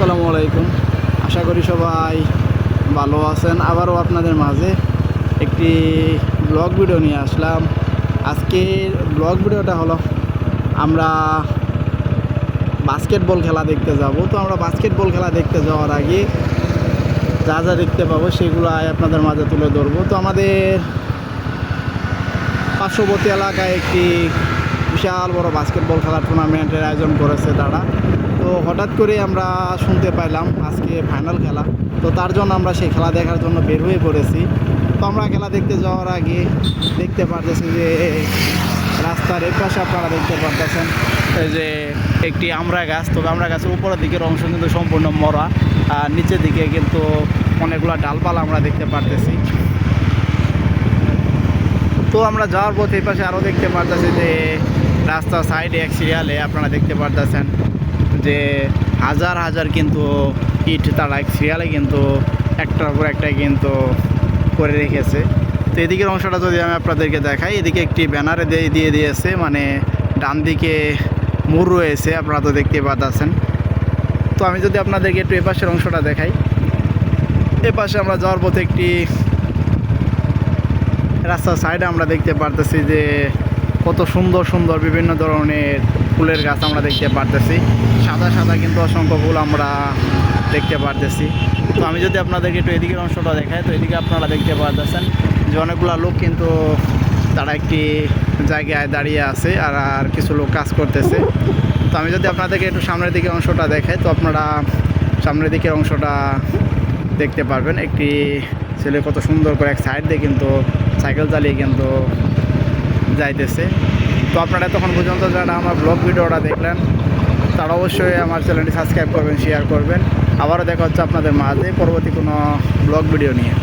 আসসালামু আলাইকুম। আশা করি সবাই ভালো আছেন। আবারও আপনাদের মাঝে একটি ব্লগ ভিডিও নিয়ে আসলাম। আজকের ব্লগ ভিডিওটা হলো, আমরা বাস্কেটবল খেলা দেখতে যাব। তো আমরা বাস্কেটবল খেলা দেখতে যাওয়ার আগে যা যা দেখতে পাবো সেগুলো আপনাদের মাঝে তুলে ধরবো। তো আমাদের পার্শ্ববর্তী এলাকায় একটি বিশাল বড় বাস্কেটবল খেলার টুর্নামেন্টের আয়োজন করেছে তারা। তো হঠাৎ করে আমরা শুনতে পাইলাম আজকে ফাইনাল খেলা। তো তার জন্য আমরা সেই খেলা দেখার জন্য বের হয়ে পড়েছি। তো আমরা খেলা দেখতে যাওয়ার আগে দেখতে পারতেছি যে রাস্তার এই পাশে আপনারা দেখতে পারতেছেন যে একটি আমরা গাছ। তবে আমরা গাছের উপরের দিকের অংশ কিন্তু সম্পূর্ণ মরা। আর নিচের দিকে কিন্তু অনেকগুলো ডালপালা আমরা দেখতে পারতেছি। তো আমরা যাওয়ার পথে এই পাশে আরও দেখতে পারতেছি যে রাস্তার সাইডে এক সিরিয়ালে আপনারা দেখতে পারতেছেন যে হাজার হাজার কিন্তু ইট তারা এক সিরিয়ালে কিন্তু একটার পর একটা কিন্তু করে রেখেছে। তো এদিকের অংশটা যদি আমি আপনাদেরকে দেখাই, এদিকে একটি ব্যানারে দিয়ে দিয়ে দিয়েছে মানে ডান দিকে মুর রয়েছে, আপনারা তো দেখতে পাচ্ছেন তো আমি যদি আপনাদেরকে একটু এপাশের অংশটা দেখাই। এপাশে আমরা যাওয়ার পথে একটি রাস্তার সাইডে আমরা দেখতে পারতেছি যে কত সুন্দর সুন্দর বিভিন্ন ধরনের ফুলের গাছ আমরা দেখতে পারতেছি। সাদা সাদা কিন্তু অসংখ্য ফুল আমরা দেখতে পারতেছি। তো আমি যদি আপনাদেরকে একটু এদিকের অংশটা দেখাই, তো এদিকে আপনারা দেখতে পারতেছেন যে অনেকগুলো লোক কিন্তু তারা একটি জায়গায় দাঁড়িয়ে আছে আর আর কিছু লোক কাজ করতেছে। তো আমি যদি আপনাদেরকে একটু সামনের দিকে অংশটা দেখাই, তো আপনারা সামনের দিকের অংশটা দেখতে পারবেন। একটি ছেলে কত সুন্দর করে এক সাইড দিয়ে কিন্তু সাইকেল চালিয়ে কিন্তু যাইতেছে। তো আপনারা তখন পর্যন্ত যারা আমার ব্লগ ভিডিওটা দেখলেন, তারা অবশ্যই আমার চ্যানেলটি সাবস্ক্রাইব করবেন শেয়ার করবেন। আবারও দেখা হচ্ছে আপনাদের মাঝে পরবর্তী কোনো ব্লগ ভিডিও নিয়ে।